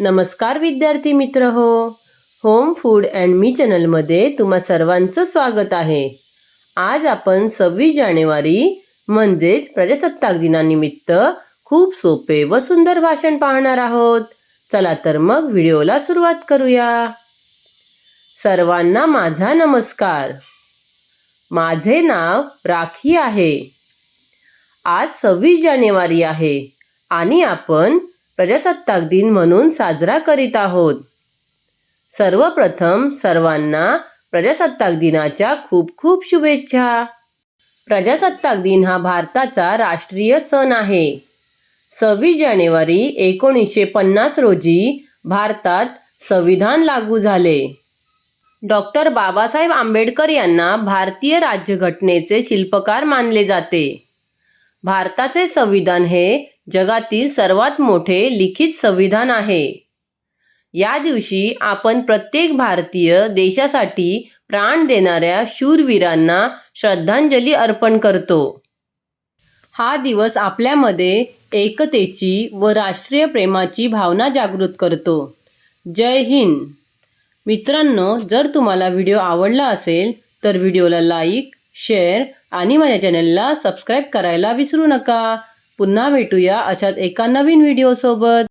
नमस्कार विद्यार्थी मित्र हो. होम फूड अँड मी चॅनलमध्ये तुम्हा सर्वांचं स्वागत आहे. आज आपण सव्वीस जानेवारी म्हणजेच प्रजासत्ताक दिनानिमित्त खूप सोपे व सुंदर भाषण पाहणार आहोत. चला तर मग व्हिडिओला सुरुवात करूया. सर्वांना माझा नमस्कार. माझे नाव राखी आहे. आज सव्वीस जानेवारी आहे आणि आपण प्रजासत्ताक दिन म्हणून साजरा करीत आहोत. सर्वप्रथम सर्वांना प्रजासत्ताक दिनाच्या खूप खूप शुभेच्छा. प्रजासत्ताक दिन हा भारताचा राष्ट्रीय सण आहे. सव्वीस जानेवारी एकोणीसशे पन्नास रोजी भारतात संविधान लागू झाले. डॉक्टर बाबासाहेब आंबेडकर यांना भारतीय राज्यघटनेचे शिल्पकार मानले जाते. भारताचे संविधान हे जगातील सर्वात मोठे लिखित संविधान आहे. या दिवशी आपण प्रत्येक भारतीय देशासाठी प्राण देणाऱ्या शूरवीरांना श्रद्धांजली अर्पण करतो. हा दिवस आपल्यामध्ये एकतेची व राष्ट्रीय प्रेमाची भावना जागृत करतो. जय हिंद! मित्रांनो जर तुम्हाला व्हिडिओ आवडला असेल तर व्हिडिओला लाईक शेअर आणि माझ्या चॅनलला सबस्क्राईब करायला विसरू नका. पुन्हा भेटूया अशाच एका नवीन व्हिडिओसोबत